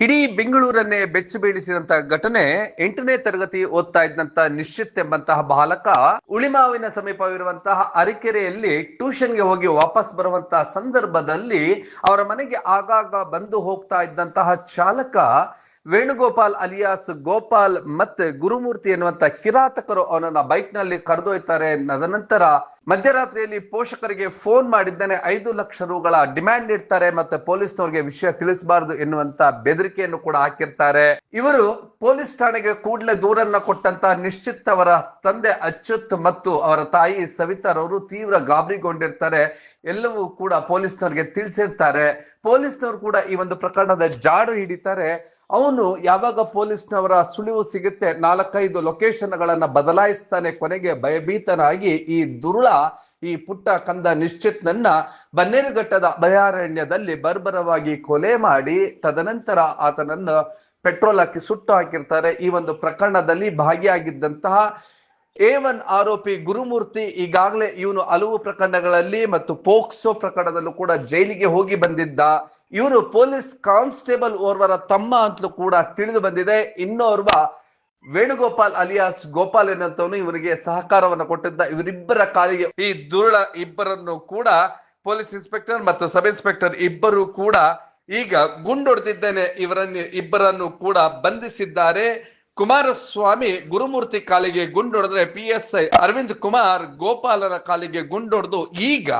ಇಡೀ ಬೆಂಗಳೂರನ್ನೇ ಬೆಚ್ಚು ಬೀಳಿಸಿದಂತ ಘಟನೆ ಎಂಟನೇ ತರಗತಿ ಓದ್ತಾ ಇದ್ದಂತ ನಿಶ್ಚಿತ್ ಎಂಬಂತಹ ಬಾಲಕ ಉಳಿಮಾವಿನ ಸಮೀಪವಿರುವಂತಹ ಅರಿಕೆರೆಯಲ್ಲಿ ಟ್ಯೂಷನ್ಗೆ ಹೋಗಿ ವಾಪಸ್ ಬರುವಂತಹ ಸಂದರ್ಭದಲ್ಲಿ ಅವರ ಮನೆಗೆ ಆಗಾಗ ಬಂದು ಹೋಗ್ತಾ ಇದ್ದಂತಹ ಚಾಲಕ ವೇಣುಗೋಪಾಲ್ ಅಲಿಯಾಸ್, ಗೋಪಾಲ್ ಮತ್ತೆ ಗುರುಮೂರ್ತಿ ಎನ್ನುವಂತ ಕಿರಾತಕರು ಅವನನ್ನ ಬೈಕ್ನಲ್ಲಿ ಕರೆದೊಯ್ತಾರೆ ತದನಂತರ ಮಧ್ಯರಾತ್ರಿಯಲ್ಲಿ ಪೋಷಕರಿಗೆ ಫೋನ್ ಮಾಡಿದ್ದಾನೆ. ಐದು ಲಕ್ಷ ರುಗಳ ಡಿಮ್ಯಾಂಡ್ ಇಡ್ತಾರೆ ಮತ್ತೆ ಪೊಲೀಸ್ನವ್ರಿಗೆ ವಿಷಯ ತಿಳಿಸಬಾರದು ಎನ್ನುವಂತ ಬೆದರಿಕೆಯನ್ನು ಕೂಡ ಹಾಕಿರ್ತಾರೆ. ಇವರು ಪೊಲೀಸ್ ಠಾಣೆಗೆ ಕೂಡಲೇ ದೂರನ್ನ ಕೊಟ್ಟಂತ ನಿಶ್ಚಿತ್ ಅವರ ತಂದೆ ಅಚ್ಯುತ್ ಮತ್ತು ಅವರ ತಾಯಿ ಸವಿತಾರವರು ತೀವ್ರ ಗಾಬರಿಗೊಂಡಿರ್ತಾರೆ. ಎಲ್ಲವೂ ಕೂಡ ಪೊಲೀಸ್ನವ್ರಿಗೆ ತಿಳಿಸಿರ್ತಾರೆ. ಪೊಲೀಸ್ನವರು ಕೂಡ ಈ ಒಂದು ಪ್ರಕರಣದ ಜಾಡು ಹಿಡಿತಾರೆ. ಅವನು ಯಾವಾಗ ಪೊಲೀಸ್ನವರ ಸುಳಿವು ಸಿಗುತ್ತೆ ನಾಲ್ಕೈದು ಲೊಕೇಶನ್ ಗಳನ್ನ ಬದಲಾಯಿಸ್ತಾನೆ ಕೊನೆಗೆ ಭಯಭೀತನಾಗಿ ಈ ದುರುಳ, ಈ ಪುಟ್ಟ ಕಂದ ನಿಶ್ಚಿತ್ನನ್ನ ಬನ್ನೇರುಘಟ್ಟದ ಅಭಯಾರಣ್ಯದಲ್ಲಿ ಬರ್ಬರವಾಗಿ ಕೊಲೆ ಮಾಡಿ, ತದನಂತರ ಆತನನ್ನು ಪೆಟ್ರೋಲ್ ಹಾಕಿ ಸುಟ್ಟು ಹಾಕಿರ್ತಾರೆ. ಈ ಒಂದು ಪ್ರಕರಣದಲ್ಲಿ ಭಾಗಿಯಾಗಿದ್ದಂತಹ ಎ ಒನ್ ಆರೋಪಿ ಗುರುಮೂರ್ತಿ ಈಗಾಗಲೇ ಇವನು ಹಲವು ಪ್ರಕರಣಗಳಲ್ಲಿ ಮತ್ತು ಪೋಕ್ಸೋ ಪ್ರಕರಣದಲ್ಲೂ ಕೂಡ ಜೈಲಿಗೆ ಹೋಗಿ ಬಂದಿದ್ದ. ಇವರು ಪೊಲೀಸ್ ಕಾನ್ಸ್ಟೇಬಲ್ ಓರ್ವರ ತಮ್ಮ ಅಂತಲೂ ಕೂಡ ತಿಳಿದು ಬಂದಿದೆ. ಇನ್ನೋರ್ವ ವೇಣುಗೋಪಾಲ್ ಅಲಿಯಾಸ್ ಗೋಪಾಲ್ ಎನ್ನುವಂತವನು ಇವರಿಗೆ ಸಹಕಾರವನ್ನು ಕೊಟ್ಟಿದ್ದ. ಇವರಿಬ್ಬರ ಕಾಲಿಗೆ ಈ ದುರುಳ ಇಬ್ಬರನ್ನು ಕೂಡ ಪೊಲೀಸ್ ಇನ್ಸ್ಪೆಕ್ಟರ್ ಮತ್ತು ಸಬ್ ಇನ್ಸ್ಪೆಕ್ಟರ್ ಇಬ್ಬರು ಕೂಡ ಈಗ ಗುಂಡೊಡೆದಿದ್ದೇನೆ. ಇವರನ್ನು ಇಬ್ಬರನ್ನು ಕೂಡ ಬಂಧಿಸಿದ್ದಾರೆ. ಕುಮಾರಸ್ವಾಮಿ ಗುರುಮೂರ್ತಿ ಕಾಲಿಗೆ ಗುಂಡೊಡೆದ್ರೆ P S I Aravind Kumar ಗೋಪಾಲರ ಕಾಲಿಗೆ ಗುಂಡೊಡೆದು ಈಗ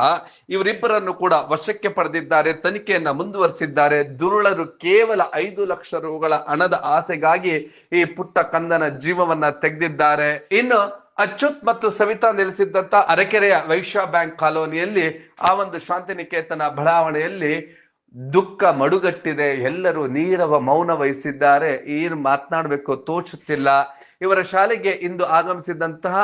ಇವರಿಬ್ಬರನ್ನು ಕೂಡ ವಶಕ್ಕೆ ಪಡೆದಿದ್ದಾರೆ, ತನಿಖೆಯನ್ನ ಮುಂದುವರಿಸಿದ್ದಾರೆ. ದುರುಳರು ಕೇವಲ ಐದು ಲಕ್ಷ ರುಗಳ ಹಣದ ಆಸೆಗಾಗಿ ಈ ಪುಟ್ಟ ಕಂದನ ಜೀವವನ್ನ ತೆಗೆದಿದ್ದಾರೆ. ಇನ್ನು ಅಚ್ಯುತ್ ಮತ್ತು ಸವಿತಾ ನೆಲೆಸಿದ್ದಂತ ಅರಕೆರೆಯ ವೈಶ್ಯ ಬ್ಯಾಂಕ್ ಕಾಲೋನಿಯಲ್ಲಿ ಆ ಒಂದು ಶಾಂತಿನಿಕೇತನ ಬಡಾವಣೆಯಲ್ಲಿ ದುಃಖ ಮಡುಗಟ್ಟಿದೆ, ಎಲ್ಲರೂ ನೀರವ ಮೌನ ವಹಿಸಿದ್ದಾರೆ, ಏನು ಮಾತನಾಡಬೇಕು ತೋಚುತ್ತಿಲ್ಲ. ಇವರ ಶಾಲೆಗೆ ಇಂದು ಆಗಮಿಸಿದಂತಹ,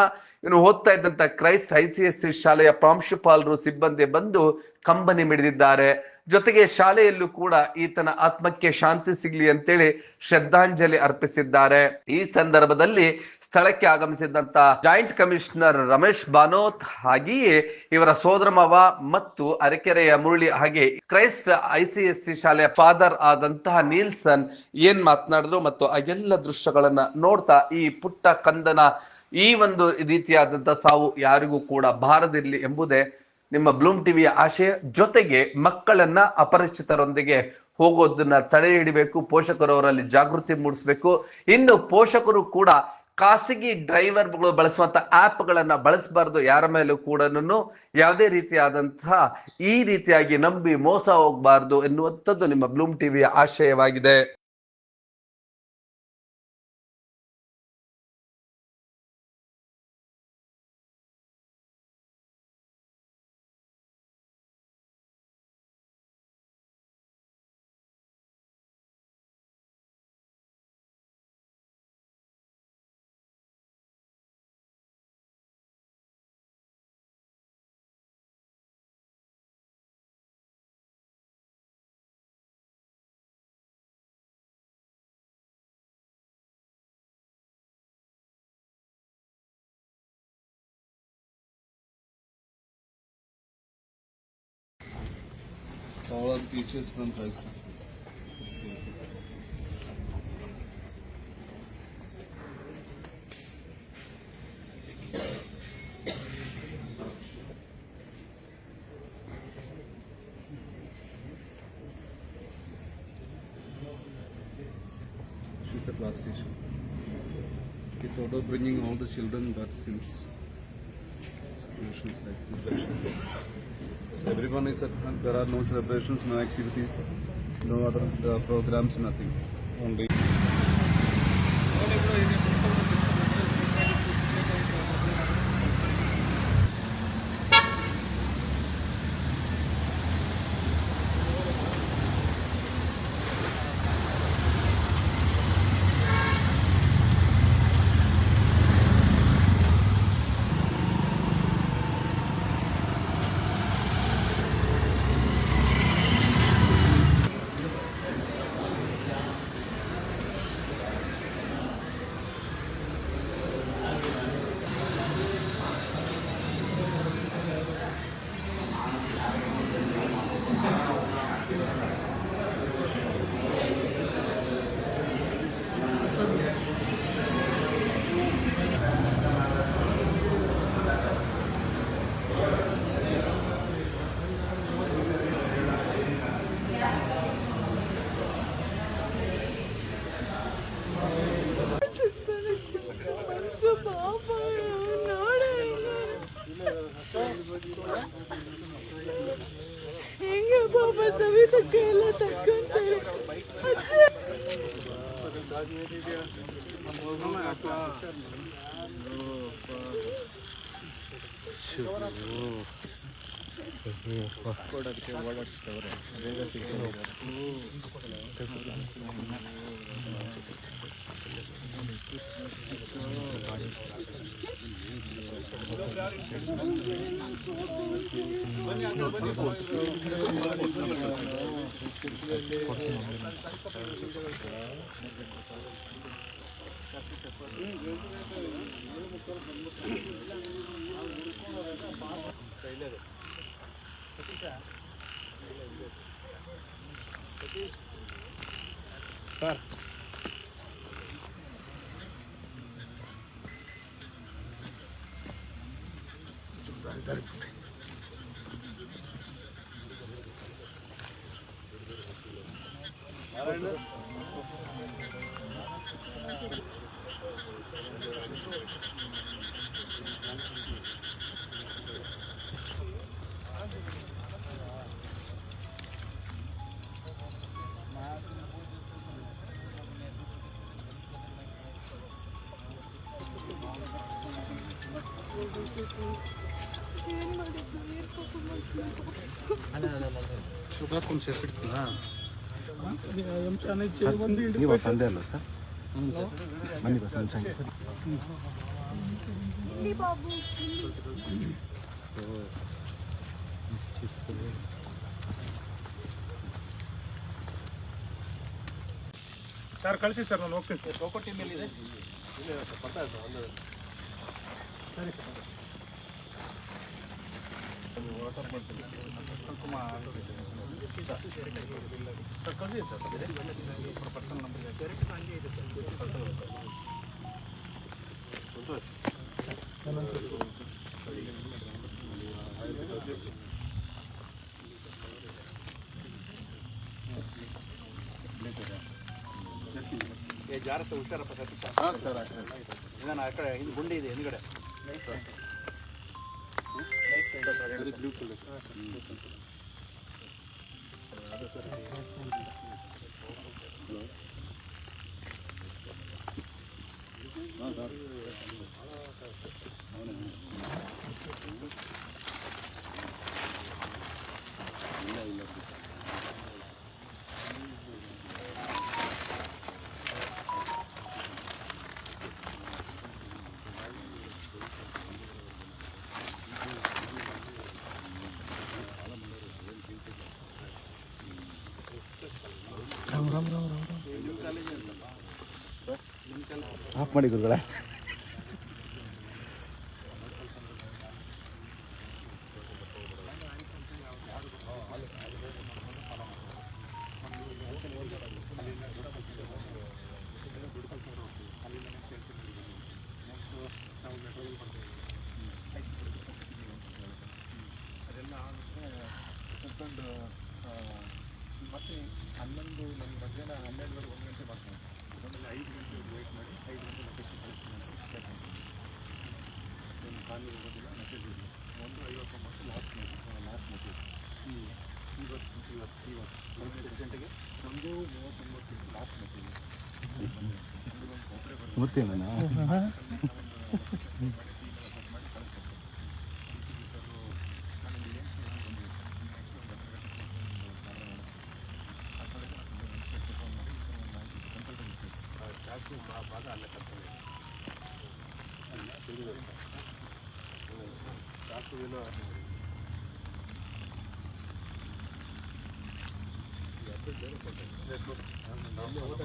ಇನ್ನು ಓದ್ತಾ ಇದ್ದಂತಹ Christ I C S C ಶಾಲೆಯ ಪ್ರಾಂಶುಪಾಲರು ಸಿಬ್ಬಂದಿ ಬಂದು ಕಂಬನಿ ಮಿಡಿದಿದ್ದಾರೆ. ಜೊತೆಗೆ ಶಾಲೆಯಲ್ಲೂ ಕೂಡ ಈತನ ಆತ್ಮಕ್ಕೆ ಶಾಂತಿ ಸಿಗ್ಲಿ ಅಂತೇಳಿ ಶ್ರದ್ಧಾಂಜಲಿ ಅರ್ಪಿಸಿದ್ದಾರೆ. ಈ ಸಂದರ್ಭದಲ್ಲಿ ಸ್ಥಳಕ್ಕೆ ಆಗಮಿಸಿದಂತ ಜಾಯಿಂಟ್ ಕಮಿಷನರ್ ರಮೇಶ್ ಬಾನೋತ್ ಹಾಗೆಯೇ ಇವರ ಸೋದರ ಮಾವ ಮತ್ತು ಅರಕೆರೆಯ ಮುರಳಿ ಹಾಗೆ ಕ್ರೈಸ್ಟ್ ಐಸಿಎಸ್ಸಿ ಶಾಲೆಯ ಫಾದರ್ ಆದಂತಹ ನೀಲ್ಸನ್ ಏನ್ ಮಾತನಾಡಿದ್ರು ಮತ್ತು ಆ ಎಲ್ಲ ದೃಶ್ಯಗಳನ್ನ ನೋಡ್ತಾ ಈ ಪುಟ್ಟ ಕಂದನ ಈ ಒಂದು ರೀತಿಯಾದಂತಹ ಸಾವು ಯಾರಿಗೂ ಕೂಡ ಬಾರದಿರಲಿ ಎಂಬುದೇ ನಿಮ್ಮ ಬ್ಲೂಮ್ ಟಿವಿಯ ಆಶಯ. ಜೊತೆಗೆ ಮಕ್ಕಳನ್ನ ಅಪರಿಚಿತರೊಂದಿಗೆ ಹೋಗೋದನ್ನ ತಡೆ ಹಿಡಿಬೇಕು ಪೋಷಕರು ಅವರಲ್ಲಿ ಜಾಗೃತಿ ಮೂಡಿಸಬೇಕು. ಇನ್ನು ಪೋಷಕರು ಕೂಡ ಖಾಸಗಿ ಡ್ರೈವರ್ಗಳು ಬಳಸುವಂತ ಆಪ್ ಬಳಸಬಾರ್ದು ಬಳಸಬಾರದು ಯಾರ ಮೇಲೂ ಕೂಡ ಯಾವುದೇ ರೀತಿಯಾದಂತಹ ಈ ರೀತಿಯಾಗಿ ನಂಬಿ ಮೋಸ ಹೋಗಬಾರ್ದು ಎನ್ನುವಂಥದ್ದು ನಿಮ್ಮ ಬ್ಲೂಮ್ ಟಿವಿಯ ಆಶಯವಾಗಿದೆ. All are teachers from Christ. She's the class teacher. He thought of bringing all the children, but since situations like this, everyone is at. There are no celebrations, no activities, no other uh, programs, nothing. Only. ಅವಾಗ store ಬೇಗ ಸಿಗ್ತದೆ ಕೈಲೇ Satish Sar. Thank you. ಶುಭಾತ್ಕೊಂಡು ಸೇರ್ಸಿಡ್ತೀನಾ ನೀವು ಸಂದೆ ಅಲ್ಲ sir? ಬನ್ನಿ sir ಕಳಿಸಿ sir ನಾನು ಹೋಗ್ತೀನಿ. ಸರ್ ಖೋಖೋ ಟೀಮ್ ಎಲ್ಲಿದೆ ಸರಿ ಸರ್ ಸರ್ ಕಳಿಸಿ ಸರ್. ಪರ್ಸನ್ ನಂಬರ್ ಡೈರೆಕ್ಟ್ ಹಂಗೆ ಇದೆ ಸರ್ ಜಾರತ್ತ ಹುಷಾರಪ್ಪ ಸರ್ ಇದನ್ನ ಆ ಕಡೆ ಹಿಂದೆ ಗುಂಡಿ ಇದೆ ಹಿಂದ್ಗಡೆ ಬ್ಲೂ ಕಲರ್ ಇಲ್ಲ ಇಲ್ಲ ಆಫ್ ಮಾಡಿ ಗುರುಗಳೇ ಖಾಲಿ ಇರೋದಿಲ್ಲ ಮೆಸೇಜ್ ಇದೆ ಒಂದು ಐವತ್ತೊಂಬತ್ತು ಲಾಸ್ಟ್ ಲಾಸ್ಟ್ ಮೆಸೇಜ್ ಇವತ್ತು ಇವತ್ತು ಇವತ್ತು ಒಂದು ಗಂಟೆಗೆ ಒಂದು ಮೂವತ್ತೊಂಬತ್ತು ಲಾಸ್ಟ್ ಮೆಸೇಜ್ ಗೊತ್ತೇನ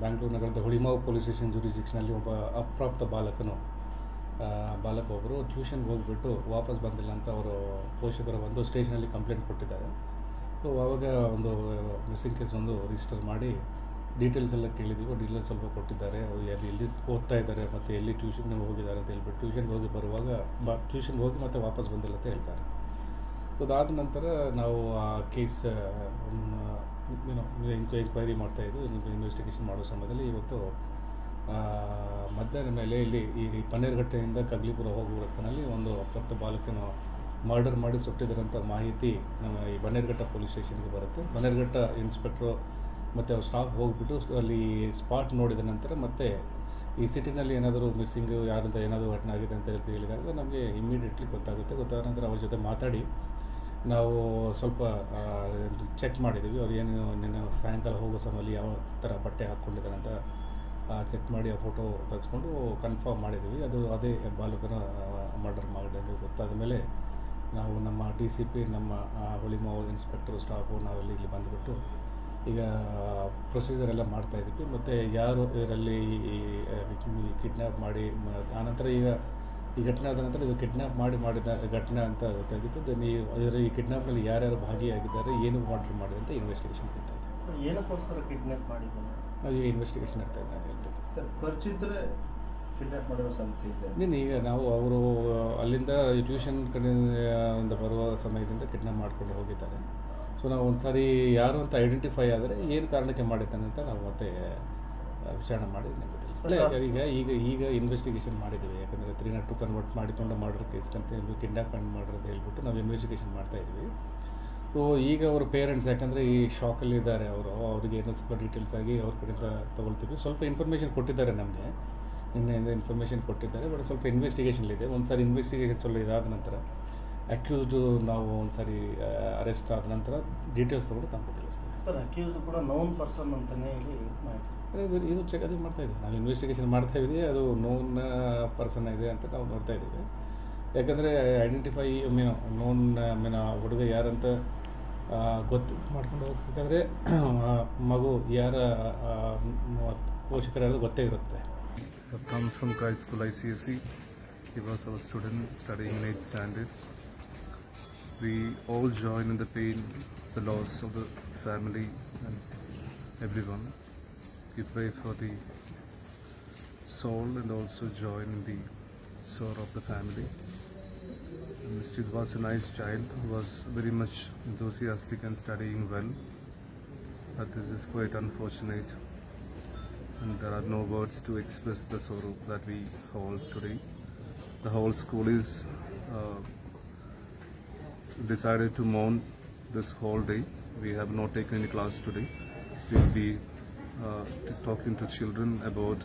ಬ್ಯಾಂಗ್ಳೂರು ನಗರದ ಹುಳಿಮಾವು ಪೊಲೀಸ್ ಸ್ಟೇಷನ್ ಜೂರಿಸ್ಡಿಕ್ಷನಲ್ಲಿ ಒಬ್ಬ ಅಪ್ರಾಪ್ತ ಬಾಲಕನು ಬಾಲಕ ಒಬ್ಬರು ಟ್ಯೂಷನ್ಗೆ ಹೋಗ್ಬಿಟ್ಟು ವಾಪಸ್ ಬಂದಿಲ್ಲ ಅಂತ ಅವರು ಪೋಷಕರು ಬಂದು ಸ್ಟೇಷನಲ್ಲಿ ಕಂಪ್ಲೇಂಟ್ ಕೊಟ್ಟಿದ್ದಾರೆ. ಸೊ ಆವಾಗ ಒಂದು ಮಿಸ್ಸಿಂಗ್ ಕೇಸ್ ಒಂದು ರಿಜಿಸ್ಟರ್ ಮಾಡಿ ಡೀಟೇಲ್ಸ್ ಎಲ್ಲ ಕೇಳಿದೀವಿ. ಡೀಟೇಲ್ಸ್ ಸ್ವಲ್ಪ ಕೊಟ್ಟಿದ್ದಾರೆ. ಎಲ್ಲಿ ಎಲ್ಲಿ ಓದ್ತಾ ಇದ್ದಾರೆ ಮತ್ತು ಎಲ್ಲಿ ಟ್ಯೂಷನ್ಗೆ ಹೋಗಿದ್ದಾರೆ ಅಂತ ಹೇಳ್ಬಿಟ್ಟು ಟ್ಯೂಷನ್ಗೆ ಹೋಗಿ ಬರುವಾಗ ಬಾ, ಟ್ಯೂಷನ್ಗೆ ಹೋಗಿ ಮತ್ತೆ ವಾಪಸ್ ಬಂದಿಲ್ಲ ಅಂತ ಹೇಳ್ತಾರೆ. ಅದಾದ ನಂತರ ನಾವು ಆ ಕೇಸ್ ಏನೋ ಎಂಕ್ವೈರಿ ಮಾಡ್ತಾ ಇದ್ದು ಇನ್ವೆಸ್ಟಿಗೇಷನ್ ಮಾಡೋ ಸಮಯದಲ್ಲಿ ಇವತ್ತು ಮಧ್ಯಾಹ್ನ ಮೇಲೆ ಇಲ್ಲಿ ಈ ಪನ್ನೇರುಘಟ್ಟೆಯಿಂದ ಕಗ್ಲಿಪುರ ಹೋಗುವ ರಸ್ತೆಯಲ್ಲಿ ಒಂದು ಅಪ್ರಾಪ್ತ ಬಾಲಕನ ಮರ್ಡರ್ ಮಾಡಿ ಸುಟ್ಟಿದ್ದಾರಂಥ ಮಾಹಿತಿ ನಮ್ಮ ಈ ಬನ್ನೇರ್ಘಟ್ಟ ಪೊಲೀಸ್ ಸ್ಟೇಷನ್ಗೆ ಬರುತ್ತೆ. ಬನ್ನೇರ್ಘಟ್ಟ ಇನ್ಸ್ಪೆಕ್ಟ್ರು ಮತ್ತು ಅವ್ರ ಸ್ಟಾಫ್ ಹೋಗಿಬಿಟ್ಟು ಅಲ್ಲಿ ಸ್ಪಾಟ್ ನೋಡಿದ ನಂತರ ಮತ್ತೆ ಈ ಸಿಟಿನಲ್ಲಿ ಏನಾದರೂ ಮಿಸ್ಸಿಂಗು ಯಾರಂತ ಏನಾದರೂ ಘಟನೆ ಆಗಿದೆ ಅಂತ ಹೇಳ್ತೀವಿ ಹೇಳಿದಾಗ ನಮಗೆ ಇಮ್ಮಿಡಿಯೇಟ್ಲಿ ಗೊತ್ತಾಗುತ್ತೆ. ಗೊತ್ತಾದ ನಂತರ ಅವ್ರ ಜೊತೆ ಮಾತಾಡಿ ನಾವು ಸ್ವಲ್ಪ ಚೆಕ್ ಮಾಡಿದ್ದೀವಿ ಅವ್ರು ಏನು, ನಿನ್ನೆ ಸಾಯಂಕಾಲ ಹೋಗೋ ಸಮಯದಲ್ಲಿ ಯಾವ ಥರ ಬಟ್ಟೆ ಹಾಕ್ಕೊಂಡಿದ್ದಾರೆ ಅಂತ ಚೆಕ್ ಮಾಡಿ ಆ ಫೋಟೋ ತೆಗೆಸ್ಕೊಂಡು ಕನ್ಫರ್ಮ್ ಮಾಡಿದ್ದೀವಿ ಅದು ಅದೇ ಬಾಲಕನ ಮರ್ಡರ್ ಮಾಡಿದೆ ಅಂತ ಗೊತ್ತಾದ ಮೇಲೆ ನಾವು ನಮ್ಮ ಡಿ ಸಿ ಪಿ ನಮ್ಮ ಹುಳಿಮಾವು ಇನ್ಸ್ಪೆಕ್ಟರ್ ಸ್ಟಾಫು ನಾವೆಲ್ಲ ಇಲ್ಲಿ ಬಂದುಬಿಟ್ಟು ಈಗ ಪ್ರೊಸೀಜರ್ ಎಲ್ಲ ಮಾಡ್ತಾ ಇದ್ದೀವಿ. ಮತ್ತು ಯಾರು ಇದರಲ್ಲಿ ಕಿಡ್ನ್ಯಾಪ್ ಮಾಡಿ ಆನಂತರ ಈಗ ಈ ಘಟನೆ ಆದ ನಂತರ ಇದು ಕಿಡ್ನಾಪ್ ಮಾಡಿ ಮಾಡಿದ ಘಟನೆ ಅಂತ ಗೊತ್ತಾಗಿತ್ತು. ದೆನ್ ಈ ಇದರ ಈ ಕಿಡ್ನಾಪ್ನಲ್ಲಿ ಯಾರ್ಯಾರು ಭಾಗಿಯಾಗಿದ್ದಾರೆ ಏನು ಮಾಡ್ರ್ ಮಾಡಿದೆ ಅಂತ ಇನ್ವೆಸ್ಟಿಗೇಷನ್ ನಡೀತಾ ಇದೆ. ಏನಕ್ಕೋಸ್ಕರ ಕಿಡ್ನಾಪ್ ಮಾಡಿದ್ದಾರೆ ನಾವು ಈಗ ಇನ್ವೆಸ್ಟಿಗೇಷನ್ ನಡ್ತಾ ಇದೆ ನಾನು ಹೇಳ್ತೇನೆ. ಸರ್ ಪರಿಚಿತರೆ ಕಿಡ್ನಾಪ್ ಮಾಡಿರೋ ಸಾಧ್ಯತೆ ಇದೆ. ನೀನು ಈಗ ನಾವು ಅವರು ಅಲ್ಲಿಂದ ಟ್ಯೂಷನ್ ಕಡೆಯಿಂದ ಬರುವ ಸಮಯದಿಂದ ಕಿಡ್ನಾಪ್ ಮಾಡ್ಕೊಂಡು ಹೋಗಿದ್ದಾರೆ. ಸೊ ನಾವು ಒಂದು ಸಾರಿ ಯಾರು ಅಂತ ಐಡೆಂಟಿಫೈ ಆದರೆ ಏನು ಕಾರಣಕ್ಕೆ ಮಾಡಿದ್ದಾನೆ ಅಂತ ನಾವು ಮತ್ತೆ ವಿಚಾರಣೆ ಮಾಡಿ ನಿಮಗೆ ತಿಳಿಸ್ತಾರೆ ಈಗ ಈಗ ಈಗ ಇನ್ವೆಸ್ಟಿಗೇಷನ್ ಮಾಡಿದ್ದೀವಿ. ಯಾಕಂದರೆ ತ್ರೀ ನಾಟ್ ಟು ಕನ್ವರ್ಟ್ ಮಾಡಿಕೊಂಡು ಮರ್ಡರ್ ಕೇಸ್ ಅಂತ ಹೇಳಿ ಕಿಡ್ನಾಪ್ ಆ್ಯಂಡ್ ಮರ್ಡರ್ ಅಂತ ಹೇಳ್ಬಿಟ್ಟು ನಾವು ಇನ್ವೆಸ್ಟಿಗೇಷನ್ ಮಾಡ್ತಾ ಇದ್ವಿ. ಸೊ ಈಗ ಅವ್ರ ಪೇರೆಂಟ್ಸ್ ಯಾಕಂದರೆ ಈ ಶಾಕಲ್ಲಿ ಇದ್ದಾರೆ ಅವರು. ಅವ್ರಿಗೆ ಏನೋ ಸ್ವಲ್ಪ ಡೀಟೇಲ್ಸ್ ಆಗಿ ಅವ್ರ ಕಡೆಯಿಂದ ತೊಗೊಳ್ತೀವಿ. ಸ್ವಲ್ಪ ಇನ್ಫಾರ್ಮೇಷನ್ ಕೊಟ್ಟಿದ್ದಾರೆ ನಮಗೆ. ನಿನ್ನೆಯಿಂದ ಇನ್ಫಾರ್ಮೇಷನ್ ಕೊಟ್ಟಿದ್ದಾರೆ ಬಟ್ ಸ್ವಲ್ಪ ಇನ್ವೆಸ್ಟಿಗೇಷನ್ ಇದೆ. ಒಂದು ಸಾರಿ ಇನ್ವೆಸ್ಟಿಗೇಷನ್ ಸ್ವಲ್ಪ ಇದಾದ ನಂತರ ಅಕ್ಯೂಸ್ಡು ನಾವು ಒಂದು ಸಾರಿ ಅರೆಸ್ಟ್ ಆದ ನಂತರ ಡೀಟೇಲ್ಸ್ ತೊಗೊಂಡು ತಮಗೆ ತಿಳಿಸ್ತೀವಿ. ಸರ್ ಅಕ್ಯೂಸ್ ಕೂಡ ನೋನ್ ಪರ್ಸನ್ ಅಂತಲೇ ಇಲ್ಲಿ ಮಾಹಿತಿ ಬೇರೆ ಇದು ಚೆಕ್ ಅದು ಮಾಡ್ತಾ ಇದ್ದೀವಿ. ನಾವು ಇನ್ವೆಸ್ಟಿಗೇಷನ್ ಮಾಡ್ತಾ ಇದ್ದೀವಿ. ಅದು ನೋನ್ ಪರ್ಸನ್ ಇದೆ ಅಂತ ನಾವು ನೋಡ್ತಾ ಇದ್ದೀವಿ. ಯಾಕಂದರೆ ಐಡೆಂಟಿಫೈ ಮೀನು ನೋನ್ ಮೀನು ಹುಡುಗ ಯಾರಂತ ಗೊತ್ತು ಮಾಡ್ಕೊಂಡು ಹೋಗ್ಬೇಕಾದ್ರೆ ಮಗು ಯಾರ ಪೋಷಕರಾದ್ರೂ ಗೊತ್ತೇ ಇರುತ್ತೆ. Come from CRY school I C C he was our student studying ninth standard we all join in the pain the loss of the family and every one We pray for the soul and also join in the sorrow of the family. Mr. was a nice child who was very much enthusiastic and studying well. But this is quite unfortunate and there are no words to express the sorrow that we hold today. The whole school is uh, decided to mourn this whole day. We have not taken any class today. We will be talking to children about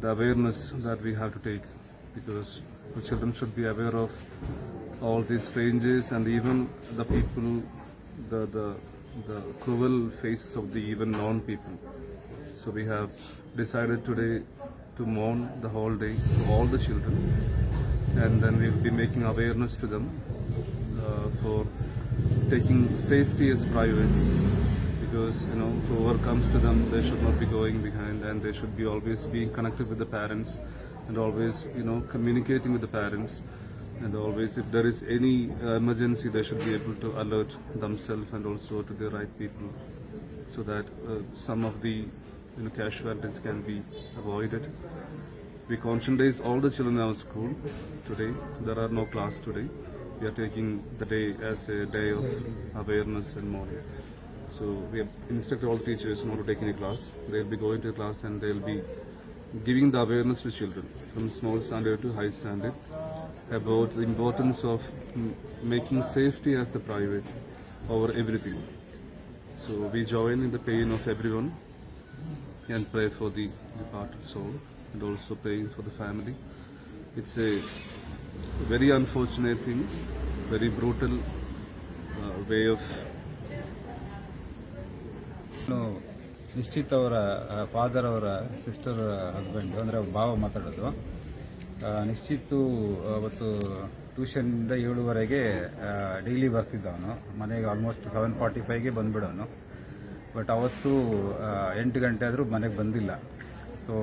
the awareness that we have to take. Because the children should be aware of all these strangers and even the people, the, the, the cruel faces of the even non people. So we have decided today to mourn the whole day to all the children. And then we will be making awareness to them uh, for taking safety as private because you know whoever comes to them they should not be going behind and they should be always being connected with the parents and always you know communicating with the parents and always if there is any emergency they should be able to alert themselves and also to the right people so that uh, some of the you know, casualties can be avoided. We conscientize all the children in our school today. There are no class today. We are taking the day as a day of awareness and mourning. So we have instructed all teachers not to take any class. They'll be going to class and they'll be giving the awareness to children from small standard to high standard about the importance of making safety as the private over everything. So we join in the pain of everyone and pray for the departed soul and also praying for the family. It's a very unfortunate thing, very brutal uh, way of Nishchith ಅವರ father ಅವರ sister husband ಅಂದರೆ ಭಾವ ಮಾತಾಡೋದು. ನಿಶ್ಚಿತ್ತು ಅವತ್ತು ಟ್ಯೂಷನಿಂದ ಏಳುವರೆಗೆ daily ಬರ್ತಿದ್ದ ಅವನು ಮನೆಗೆ almost seven forty ಫೈವ್ಗೆ ಬಂದುಬಿಡೋನು. ಬಟ್ ಅವತ್ತು ಎಂಟು ಗಂಟೆ ಆದರೂ ಮನೆಗೆ ಬಂದಿಲ್ಲ. ಸೊ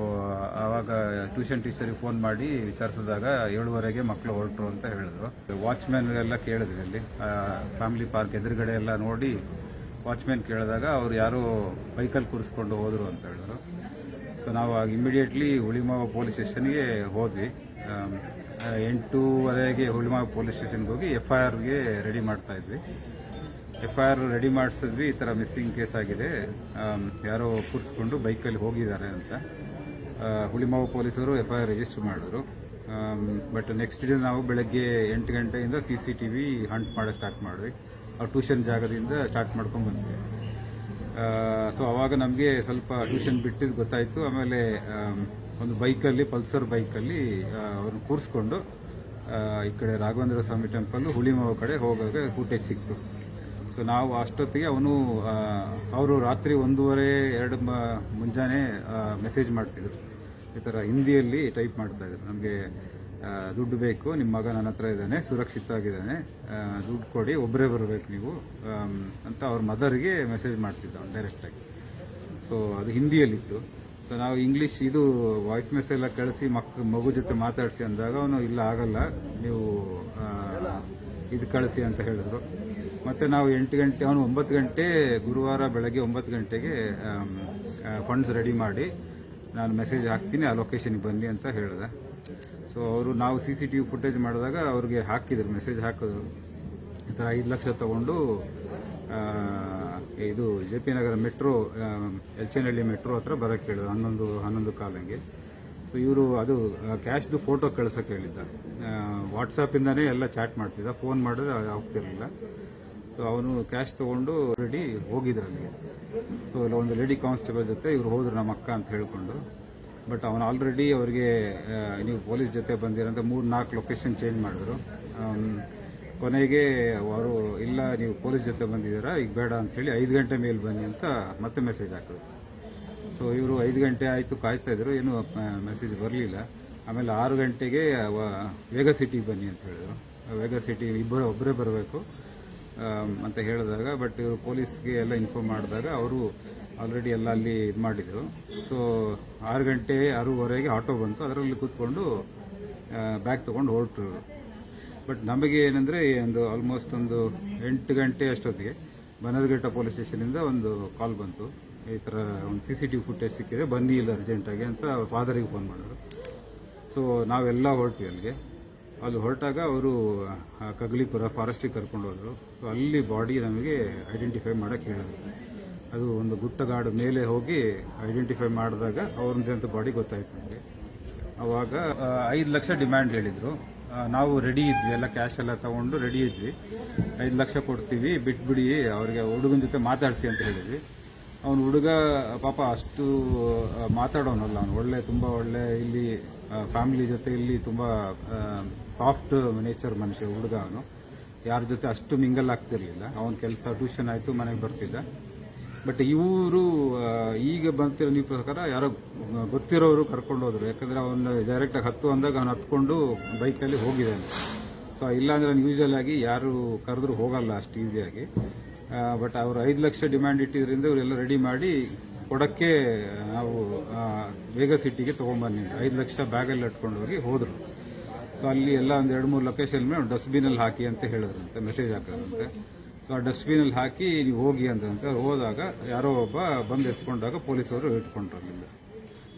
ಆವಾಗ ಟ್ಯೂಷನ್ ಟೀಚರಿಗೆ ಫೋನ್ ಮಾಡಿ ವಿಚಾರಿಸಿದಾಗ ಏಳುವರೆಗೆ ಮಕ್ಕಳು ಹೊರಟರು ಅಂತ ಹೇಳಿದ್ರು. ವಾಚ್ಮ್ಯಾನ್ಗೆಲ್ಲ ಕೇಳಿದ್ವಿ ಅಲ್ಲಿ. ಫ್ಯಾಮಿಲಿ ಪಾರ್ಕ್ ಎದುರುಗಡೆ ಎಲ್ಲ ನೋಡಿ ವಾಚ್ಮ್ಯಾನ್ ಕೇಳಿದಾಗ ಅವ್ರು ಯಾರೋ ಬೈಕಲ್ಲಿ ಕೂರಿಸ್ಕೊಂಡು ಹೋದರು ಅಂತ ಹೇಳಿದ್ರು. ಸೊ ನಾವು ಆಗ ಇಮಿಡಿಯೇಟ್ಲಿ ಹುಳಿಮಾವ ಪೊಲೀಸ್ ಸ್ಟೇಷನ್ಗೆ ಹೋದ್ವಿ. ಎಂಟೂವರೆಗೆ ಹುಳಿಮಾವ ಪೊಲೀಸ್ ಸ್ಟೇಷನ್ಗೆ ಹೋಗಿ ಎಫ್ ಐ ಆರ್ಗೆ ರೆಡಿ ಮಾಡ್ತಾ ಇದ್ವಿ. ಎಫ್ ಐ ಆರ್ ರೆಡಿ ಮಾಡಿಸಿದ್ವಿ, ಈ ಥರ ಮಿಸ್ಸಿಂಗ್ ಕೇಸ್ ಆಗಿದೆ. ಯಾರೋ ಕೂರಿಸ್ಕೊಂಡು ಬೈಕಲ್ಲಿ ಹೋಗಿದ್ದಾರೆ ಅಂತ. ಹುಳಿಮಾವ ಪೊಲೀಸರು ಎಫ್ ಐ ಆರ್ ರಿಜಿಸ್ಟರ್ ಮಾಡಿದ್ರು. ಬಟ್ ನೆಕ್ಸ್ಟ್ ಡೇ ನಾವು ಬೆಳಗ್ಗೆ ಎಂಟು ಗಂಟೆಯಿಂದ C C T V Hunt ಮಾಡೋಕ್ಕೆ ಸ್ಟಾರ್ಟ್ ಮಾಡಿದ್ವಿ. ಟ್ಯೂಷನ್ ಜಾಗದಿಂದ ಸ್ಟಾರ್ಟ್ ಮಾಡ್ಕೊಂಡು ಬಂದ್ವಿ. ಸೊ ಅವಾಗ ನಮಗೆ ಸ್ವಲ್ಪ ಟ್ಯೂಷನ್ ಬಿಟ್ಟಿದ್ದು ಗೊತ್ತಾಯಿತು. ಆಮೇಲೆ ಒಂದು ಬೈಕಲ್ಲಿ, ಪಲ್ಸರ್ ಬೈಕಲ್ಲಿ ಅವ್ರನ್ನ ಕೂರಿಸ್ಕೊಂಡು ಈ ಕಡೆ ರಾಘವೇಂದ್ರ ಸ್ವಾಮಿ ಟೆಂಪಲ್ಲು ಹುಳಿಮಾವ ಕಡೆ ಹೋಗೋಕ ಫೂಟೇಜ್ ಸಿಕ್ತು. ಸೊ ನಾವು ಅಷ್ಟೊತ್ತಿಗೆ ಅವನು ಅವರು ರಾತ್ರಿ ಒಂದೂವರೆ, ಎರಡು ಮುಂಜಾನೆ ಮೆಸೇಜ್ ಮಾಡ್ತಿದ್ರು. ಈ ಥರ ಹಿಂದಿಯಲ್ಲಿ ಟೈಪ್ ಮಾಡ್ತಾ ಇದ್ರು. ನಮಗೆ ದುಡ್ಡು ಬೇಕು ನಿಮ್ಮ ಮಗ ನನ್ನ ಹತ್ರ ಇದ್ದಾನೆ, ಸುರಕ್ಷಿತವಾಗಿದ್ದಾನೆ ದುಡ್ಡು ಕೊಡಿ ಒಬ್ಬರೇ ಬರಬೇಕು ನೀವು ಅಂತ ಅವ್ರ ಮದರ್ಗೆ ಮೆಸೇಜ್ ಮಾಡ್ತಿದ್ದ ಅವ್ನು ಡೈರೆಕ್ಟಾಗಿ ಸೊ ಅದು ಹಿಂದಿಯಲ್ಲಿತ್ತು. ಸೊ ನಾವು ಇಂಗ್ಲೀಷ್ ಇದು ವಾಯ್ಸ್ ಮೆಸೇಜ್ ಎಲ್ಲ ಕಳಿಸಿ ಮಕ್, ಮಗು ಜೊತೆ ಮಾತಾಡಿಸಿ ಅಂದಾಗ ಅವನು, ಇಲ್ಲ, ಆಗಲ್ಲ, ನೀವು ಇದು ಕಳಿಸಿ ಅಂತ ಹೇಳಿದ್ರು. ಮತ್ತೆ ನಾವು ಎಂಟು ಗಂಟೆ, ಅವನು ಒಂಬತ್ತು ಗಂಟೆ, ಗುರುವಾರ ಬೆಳಗ್ಗೆ ಒಂಬತ್ತು ಗಂಟೆಗೆ ಫಂಡ್ಸ್ ರೆಡಿ ಮಾಡಿ, ನಾನು ಮೆಸೇಜ್ ಹಾಕ್ತೀನಿ, ಆ ಲೊಕೇಶನ್ಗೆ ಬನ್ನಿ ಅಂತ ಹೇಳಿದೆ. ಸೊ ಅವರು ನಾವು C C T V footage ಮಾಡಿದಾಗ ಅವ್ರಿಗೆ ಹಾಕಿದ್ರು ಮೆಸೇಜ್ ಹಾಕಿದ್ರು. ಈ ಥರ ಐದು ಲಕ್ಷ ತಗೊಂಡು ಇದು J P Nagar metro Yelachenahalli metro ಹತ್ರ ಬರೋಕ್ಕೆ ಹೇಳಿದ್ರು, ಹನ್ನೊಂದು ಹನ್ನೊಂದು ಕಾಲಂಗೆ. ಸೊ ಇವರು ಅದು ಕ್ಯಾಶ್ದು ಫೋಟೋ ಕಳ್ಸೋಕ್ಕೆ ಹೇಳಿದ್ದ ವಾಟ್ಸಪ್ಪಿಂದನೇ ಎಲ್ಲ ಚಾಟ್ ಮಾಡ್ತಿದ್ದ ಫೋನ್ ಮಾಡಿದ್ರೆ ಆಗ್ತಿರಲಿಲ್ಲ. ಸೊ ಅವನು ಕ್ಯಾಶ್ ತೊಗೊಂಡು ರೆಡಿ ಹೋಗಿದ್ರು ಅಲ್ಲಿಗೆ. ಸೊ ಒಂದು ಲೇಡಿ ಕಾನ್ಸ್ಟೇಬಲ್ ಜೊತೆ ಇವರು ಹೋದ್ರು ನಮ್ಮ ಅಕ್ಕ ಅಂತ ಹೇಳ್ಕೊಂಡು. ಬಟ್ ಅವನು ಆಲ್ರೆಡಿ ಅವರಿಗೆ ನೀವು ಪೊಲೀಸ್ ಜೊತೆ ಬಂದಿರಂತ ಮೂರು ನಾಲ್ಕು ಲೊಕೇಶನ್ ಚೇಂಜ್ ಮಾಡಿದ್ರು. ಕೊನೆಗೆ ಅವರು, ಇಲ್ಲ, ನೀವು ಪೊಲೀಸ್ ಜೊತೆ ಬಂದಿದ್ದೀರಾ, ಈಗ ಬೇಡ ಅಂತ ಹೇಳಿ ಐದು ಗಂಟೆ ಮೇಲೆ ಬನ್ನಿ ಅಂತ ಮತ್ತೆ ಮೆಸೇಜ್ ಹಾಕಿದ್ರು. ಸೊ ಇವರು ಐದು ಗಂಟೆ ಆಯಿತು ಕಾಯ್ತಾ ಇದ್ರು, ಏನು ಮೆಸೇಜ್ ಬರಲಿಲ್ಲ. ಆಮೇಲೆ ಆರು ಗಂಟೆಗೆ ವೇಗ ಸಿಟಿಗೆ ಬನ್ನಿ ಅಂತ ಹೇಳಿದ್ರು. ವೇಗ ಸಿಟಿ ಇಬ್ಬರು ಒಬ್ಬರೇ ಬರಬೇಕು. ಅಂತ ಹೇಳಿದಾಗ ಬಟ್ ಇವರು ಪೊಲೀಸ್ಗೆ ಎಲ್ಲ ಇನ್ಫಾರ್ಮ್ ಮಾಡಿದಾಗ ಅವರು ಆಲ್ರೆಡಿ ಎಲ್ಲ ಅಲ್ಲಿ ಇದು ಮಾಡಿದರು. ಸೊ ಆರು ಗಂಟೆ, ಆರೂವರೆಗೆ ಆಟೋ ಬಂತು. ಅದರಲ್ಲಿ ಕೂತ್ಕೊಂಡು ಬ್ಯಾಗ್ ತೊಗೊಂಡು ಹೊರಟರು. ಬಟ್ ನಮಗೆ ಏನಂದರೆ ಒಂದು ಆಲ್ಮೋಸ್ಟ್ ಒಂದು ಎಂಟು ಗಂಟೆ ಅಷ್ಟೊತ್ತಿಗೆ ಬನರ್ಘಟ್ಟ ಪೊಲೀಸ್ ಸ್ಟೇಷನಿಂದ ಒಂದು ಕಾಲ್ ಬಂತು. ಈ ಥರ ಒಂದು C C T V footage ಸಿಕ್ಕಿದೆ. ಬನ್ನಿ ಇಲ್ಲ ಅರ್ಜೆಂಟಾಗಿ ಅಂತ ಫಾದರಿಗೆ ಫೋನ್ ಮಾಡಿದ್ರು. ಸೊ ನಾವೆಲ್ಲ ಹೊರಟ್ವಿ ಅಲ್ಲಿಗೆ. ಅಲ್ಲಿ ಹೊರಟಾಗ ಅವರು ಕಗ್ಲಿಪುರ ಫಾರೆಸ್ಟಿಗೆ ಕರ್ಕೊಂಡು ಹೋದ್ರು. ಸೊ ಅಲ್ಲಿ ಬಾಡಿ ನಮಗೆ ಐಡೆಂಟಿಫೈ ಮಾಡೋಕ್ಕೆ ಹೇಳಿದ್ರು ಅದು ಒಂದು ಗುಟ್ಟಗಾಡು ಮೇಲೆ ಹೋಗಿ ಐಡೆಂಟಿಫೈ ಮಾಡಿದಾಗ ಅವ್ರದ್ದಂತ ಬಾಡಿ ಗೊತ್ತಾಯ್ತು ನಮಗೆ. ಅವಾಗ ಐದು ಲಕ್ಷ ಡಿಮ್ಯಾಂಡ್ ಹೇಳಿದರು. ನಾವು ರೆಡಿ ಇದ್ವಿ, ಎಲ್ಲ ಕ್ಯಾಶ್ ಎಲ್ಲ ತಗೊಂಡು ರೆಡಿ ಇದ್ವಿ. ಐದು ಲಕ್ಷ ಕೊಡ್ತೀವಿ, ಬಿಟ್ಬಿಡಿ, ಅವ್ರಿಗೆ ಹುಡುಗನ ಜೊತೆ ಮಾತಾಡಿಸಿ ಅಂತ ಹೇಳಿದ್ವಿ. ಅವನು ಹುಡುಗ, ಪಾಪ ಅಷ್ಟು ಮಾತಾಡೋನಲ್ಲ ಅವನು. ಒಳ್ಳೆ, ತುಂಬ ಒಳ್ಳೆ, ಇಲ್ಲಿ ಫ್ಯಾಮಿಲಿ ಜೊತೆ ಇಲ್ಲಿ ತುಂಬ ಸಾಫ್ಟ್ ನೇಚರ್ ಮನುಷ್ಯ ಹುಡುಗ ಅವನು. ಯಾರ ಜೊತೆ ಅಷ್ಟು ಮಿಂಗಲ್ ಆಗ್ತಿರ್ಲಿಲ್ಲ. ಅವನ ಕೆಲಸ ಟ್ಯೂಷನ್ ಆಯಿತು, ಮನೆಗೆ ಬರ್ತಿದ್ದ. ಬಟ್ ಇವರು ಈಗ ಬಂತಿರೋ ನೀವು ಪ್ರಕಾರ ಯಾರೋ ಗೊತ್ತಿರೋರು ಕರ್ಕೊಂಡು ಹೋದ್ರು. ಯಾಕಂದ್ರೆ ಅವನು ಡೈರೆಕ್ಟಾಗಿ ಹತ್ತು ಅಂದಾಗ ಅವನು ಹತ್ಕೊಂಡು ಬೈಕಲ್ಲಿ ಹೋಗಿದ್ದಾನೆ ಸೊ ಇಲ್ಲಾಂದ್ರೆ ಯೂಶಲ್ ಆಗಿ ಯಾರು ಕರೆದ್ರು ಹೋಗಲ್ಲ ಅಷ್ಟು ಈಸಿಯಾಗಿ ಬಟ್ ಅವರು ಐದು ಲಕ್ಷ ಡಿಮ್ಯಾಂಡ್ ಇಟ್ಟಿದ್ರಿಂದ ಇವರೆಲ್ಲ ರೆಡಿ ಮಾಡಿ ಕೊಡಕ್ಕೆ ನಾವು ವೇಗ ಸಿಟಿಗೆ ತೊಗೊಂಬನ್ನಿ ಐದು ಲಕ್ಷ ಬ್ಯಾಗಲ್ಲಿ ಇಟ್ಕೊಂಡು ಹೋಗಿ ಹೋದ್ರು. ಸೊ ಅಲ್ಲಿ ಎಲ್ಲ ಒಂದು ಎರಡು ಮೂರು ಲೊಕೇಶನ್ ಮೇಲೆ ಡಸ್ಟ್ಬಿನಲ್ಲಿ ಹಾಕಿ ಅಂತ ಹೇಳಿದ್ರಂತೆ ಮೆಸೇಜ್ ಹಾಕಿದ್ರಂತೆ. ಸೊ ಆ ಡಸ್ಟ್ಬಿನಲ್ಲಿ ಹಾಕಿ ನೀವು ಹೋಗಿ ಅವ್ರು ಹೋದಾಗ ಯಾರೋ ಒಬ್ಬ ಬಂದು ಎತ್ಕೊಂಡಾಗ ಪೊಲೀಸವರು ಇಟ್ಕೊಂಡ್ರಲ್ಲಿಂದ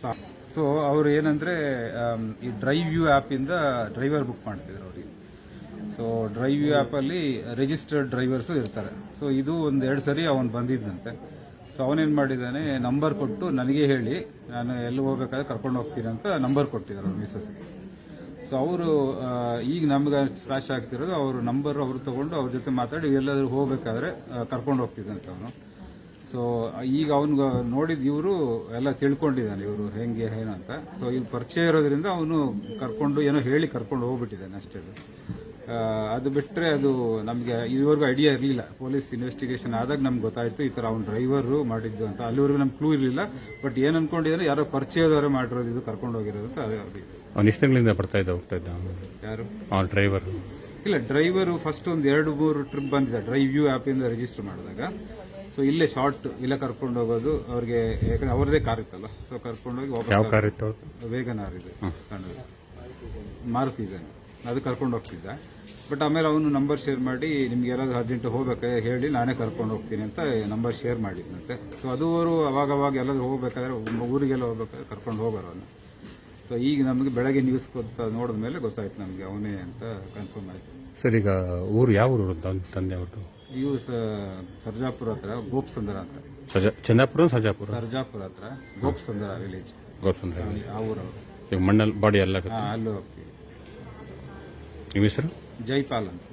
ಸೊ ಸೊ ಅವ್ರು ಏನಂದ್ರೆ ಈ ಡ್ರೈವ್ ಯು ಆ್ಯಪಿಂದ ಡ್ರೈವರ್ ಬುಕ್ ಮಾಡ್ತಿದ್ರು ಅವ್ರಿಗೆ. ಸೊ ಡ್ರೈವ್ ಯು ಆ್ಯಪಲ್ಲಿ ರಿಜಿಸ್ಟರ್ಡ್ ಡ್ರೈವರ್ಸು ಇರ್ತಾರೆ. ಸೊ ಇದು ಒಂದು ಎರಡು ಸರಿ ಅವನು ಬಂದಿದ್ದಂತೆ. ಸೊ ಅವನೇನು ಮಾಡಿದ್ದಾನೆ ನಂಬರ್ ಕೊಟ್ಟು ನನಗೆ ಹೇಳಿ, ನಾನು ಎಲ್ಲಿ ಹೋಗ್ಬೇಕಾದ್ರೆ ಕರ್ಕೊಂಡು ಹೋಗ್ತೀನಿ ಅಂತ ನಂಬರ್ ಕೊಟ್ಟಿದ್ದಾರೆ ಅವ್ರ ಮಿಸ್ಸಸ್ಗೆ ಸೊ ಅವರು ಈಗ ನಮ್ಗೆ ಫ್ಲಾಶ್ ಆಗ್ತಿರೋದು ಅವ್ರ ನಂಬರ್ ಅವ್ರು ತಗೊಂಡು ಅವ್ರ ಜೊತೆ ಮಾತಾಡಿ ಎಲ್ಲಾದರೂ ಹೋಗ್ಬೇಕಾದ್ರೆ ಕರ್ಕೊಂಡು ಹೋಗ್ತಿದ್ದಂತ ಅವನು. ಸೊ ಈಗ ಅವನಿಗೆ ನೋಡಿದ ಇವರು ಎಲ್ಲ ತಿಳ್ಕೊಂಡಿದ್ದಾನೆ ಇವರು ಹೆಂಗೆ, ಏನು ಅಂತ. ಸೊ ಈಗ ಪರಿಚಯ ಇರೋದ್ರಿಂದ ಅವನು ಕರ್ಕೊಂಡು ಏನೋ ಹೇಳಿ ಕರ್ಕೊಂಡು ಹೋಗ್ಬಿಟ್ಟಿದ್ದಾನೆ ಅಷ್ಟೇ ಅದು. ಬಿಟ್ಟರೆ ಅದು ನಮಗೆ ಇದುವರೆಗೂ ಐಡಿಯಾ ಇರಲಿಲ್ಲ. ಪೊಲೀಸ್ ಇನ್ವೆಸ್ಟಿಗೇಷನ್ ಆದಾಗ ನಮ್ಗೆ ಗೊತ್ತಾಯಿತು ಈ ಥರ ಅವ್ನು ಡ್ರೈವರು ಮಾಡಿದ್ದು ಅಂತ. ಅಲ್ಲಿವರೆಗೂ ನಮ್ಗೆ ಕ್ಲೂ ಇರಲಿಲ್ಲ. ಬಟ್ ಏನು ಅನ್ಕೊಂಡಿದ್ರೆ? ಯಾರೋ ಪರಿಚಯದವರೇ ಮಾಡಿರೋದು ಇದು ಕರ್ಕೊಂಡೋಗಿರೋದು ಅಂತ ಅದೇ ಅವ್ರಿಗೆ ಇದು. ಅವ್ನು ಎಷ್ಟು ತಿಂಗಳಿಂದ ಬರ್ತಾ ಇದ್ದ ಹೋಗ್ತಾ ಇದ್ದ? ಯಾರು? ಆ ಡ್ರೈವರ್ ಇಲ್ಲ ಡ್ರೈವರು ಫಸ್ಟ್ ಒಂದು ಎರಡು ಮೂರು ಟ್ರಿಪ್ ಬಂದಿದೆ. ಡ್ರೈವ್ ಯು ಆ್ಯಪಿಂದ ರಿಜಿಸ್ಟರ್ ಮಾಡಿದಾಗ. ಸೊ ಇಲ್ಲೇ ಶಾರ್ಟ್ ಇಲ್ಲೇ ಕರ್ಕೊಂಡು ಹೋಗೋದು. ಅವ್ರಿಗೆ ಯಾಕಂದ್ರೆ ಅವ್ರದೇ ಕಾರ್ ಇತ್ತಲ್ಲ. ಸೊ ಕರ್ಕೊಂಡೋಗಿ ವಾಪಸ್ ಕಾರ್ ಇತ್ತು? ವೇಗನಾರ್ ಇದೆ. ಸಣ್ಣದು ಮಾರುತಿ ಇದೆ. ಅದು ಕರ್ಕೊಂಡು ಹೋಗ್ತಿದ್ದ. ಬಟ್ ಆಮೇಲೆ ಅವನು ನಂಬರ್ ಶೇರ್ ಮಾಡಿ ನಿಮ್ಗೆ ಯಾರಾದ್ರೂ ಅರ್ಜೆಂಟ್ ಹೋಗ್ಬೇಕಾ? ಹೇಳಿ ನಾನೇ ಕರ್ಕೊಂಡು ಹೋಗ್ತೀನಿ ಅಂತ ನಂಬರ್ ಶೇರ್ ಮಾಡಿದ್ನಂತೆ. ಸೊ ಅದು ಅವರು ಅವಾಗವಾಗ ಎಲ್ಲಾದರೂ ಹೋಗ್ಬೇಕಾದ್ರೆ ಊರಿಗೆಲ್ಲ ಹೋಗ್ಬೇಕಾದ್ರೆ ಕರ್ಕೊಂಡು ಹೋಗೋರು ಅವನು. ಸೊ ಈಗ ನಮಗೆ ಬೆಳಗ್ಗೆ ನ್ಯೂಸ್ ಗೊತ್ತಾ ನೋಡಿದ ಮೇಲೆ ಗೊತ್ತಾಯ್ತು ನಮಗೆ ಅವನೇ ಅಂತ ಕನ್ಫರ್ಮ್ ಆಯ್ತು. ಸರ್ ಈಗ ಊರು ಯಾವ ಊರು ತಂದೆ ಅವ್ರದ್ದು ಇವು ಸ ಸರ್ಜಾಪುರ ಹತ್ರ ಗೋಪ್ಸಂದ್ರ ಅಂತ. ಸಜಾ ಚಂದಾಪುರ ಸಜಾಪುರ ಸರ್ಜಾಪುರ ಹತ್ರ ಗೋಪ್ಸಂದ್ರ ವಿಲೇಜ್ ಗೋಸ್ವಂದ್ರ ಆ ಊರವರು. ಈಗ ಮಣ್ಣಲ್ಲಿ ಬಾಡಿ ಎಲ್ಲ ಅಲ್ಲೂ ಹೋಗ್ತೀವಿ. ನಿಮ್ಮ ಹೆಸರು? ಜೈಪಾಲ್ ಅಂತ